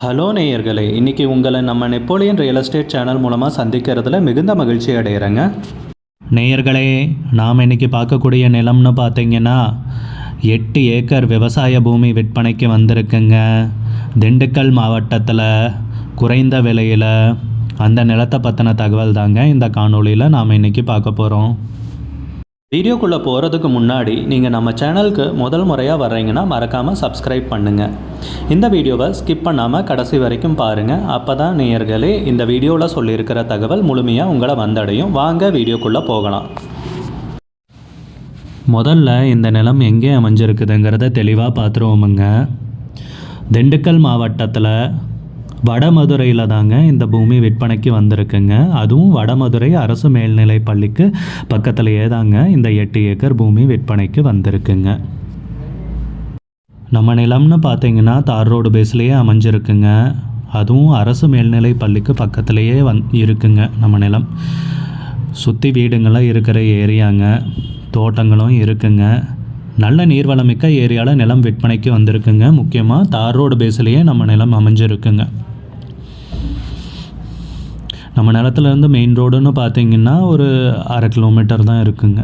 Hello நேயர்களே இன்றைக்கி உங்களை நம்ம நெப்போலியன் ரியல் எஸ்டேட் சேனல் மூலமாக சந்திக்கிறதுல மிகுந்த மகிழ்ச்சி அடைகிறேங்க நேயர்களே நாம் இன்றைக்கி பார்க்கக்கூடிய நிலம்னு பார்த்தீங்கன்னா எட்டு ஏக்கர் விவசாய பூமி விற்பனைக்கு வந்திருக்குங்க. திண்டுக்கல் மாவட்டத்தில் குறைந்த விலையில் அந்த நிலத்தை பற்றின தகவல் தாங்க இந்த காணொளியில் நாம் இன்றைக்கி பார்க்க போகிறோம் வீடியோக்குள்ளே போகிறதுக்கு முன்னாடி நீங்கள் நம்ம சேனலுக்கு முதல் முறையாக வர்றீங்கன்னா மறக்காமல் சப்ஸ்கிரைப் பண்ணுங்கள் இந்த வீடியோவை ஸ்கிப் பண்ணாமல் கடைசி வரைக்கும் பாருங்கள் அப்போ தான் நேயர்களே இந்த வீடியோவில் சொல்லியிருக்கிற தகவல் முழுமையாக உங்களை வந்தடையும். வாங்க வீடியோக்குள்ளே போகலாம். முதல்ல இந்த நிலம் எங்கே அமைஞ்சிருக்குதுங்கிறத தெளிவாக பார்த்துருவோமுங்க. திண்டுக்கல் மாவட்டத்தில் வடமதுரையில் தாங்க இந்த பூமி விற்பனைக்கு வந்திருக்குங்க. அதுவும் வடமதுரை அரசு மேல்நிலை பள்ளிக்கு பக்கத்துலேயே தாங்க இந்த எட்டு ஏக்கர் பூமி விற்பனைக்கு வந்திருக்குங்க. நம்ம நிலம்னு பார்த்தீங்கன்னா தார் ரோடு பேஸ்லேயே அமைஞ்சிருக்குங்க. அதுவும் அரசு மேல்நிலை பள்ளிக்கு பக்கத்துலேயே வந் இருக்குங்க நம்ம நிலம். சுற்றி வீடுங்களாம் இருக்கிற ஏரியாங்க. தோட்டங்களும் இருக்குங்க. நல்ல நீர்வளமிக்க ஏரியாவில் நிலம் விற்பனைக்கு வந்திருக்குங்க. முக்கியமாக தார் ரோடு பேஸ்லேயே நம்ம நிலம் அமைஞ்சிருக்குங்க. நம்ம நிலத்துலேருந்து மெயின் ரோடுன்னு பார்த்தீங்கன்னா ஒரு அரை கிலோமீட்டர் தான் இருக்குங்க.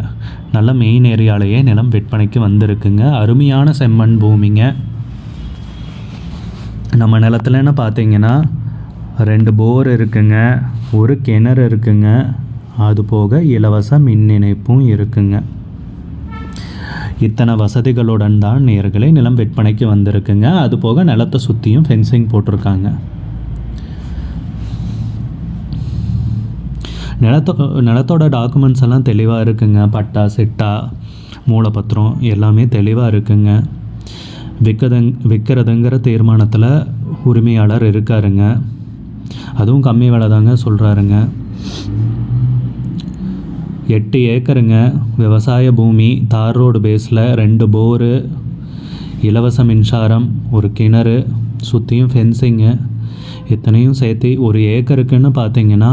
நல்ல மெயின் ஏரியாலேயே நிலம் விற்பனைக்கு வந்திருக்குங்க. அருமையான செம்மண் பூமிங்க. நம்ம நிலத்துலன்னு பார்த்தீங்கன்னா ரெண்டு போர் இருக்குங்க. ஒரு கிணறு இருக்குங்க. அது போக இலவச மின் இணைப்பும் இருக்குங்க. இத்தனை வசதிகளுடன் தான் நேர்களே நிலம் விற்பனைக்கு வந்திருக்குங்க. அது போக நிலத்தை சுற்றியும் ஃபென்சிங் போட்டிருக்காங்க. நிலத்தோ நிலத்தோட டாக்குமெண்ட்ஸ் எல்லாம் தெளிவாக இருக்குங்க. பட்டா சிட்டா மூலப்பத்திரம் எல்லாமே தெளிவாக இருக்குங்க. விற்கதங் விற்கிறதுங்கிற தீர்மானத்தில் உரிமையாளர் இருக்காருங்க. அதுவும் கம்மி விலை தாங்க சொல்கிறாருங்க எட்டு ஏக்கருங்க. விவசாய பூமி தார் ரோடு பேஸில் ரெண்டு போரு இலவச மின்சாரம் ஒரு கிணறு சுற்றியும் ஃபென்சிங்கு இத்தனையும் சேர்த்து ஒரு ஏக்கருக்குன்னு பார்த்தீங்கன்னா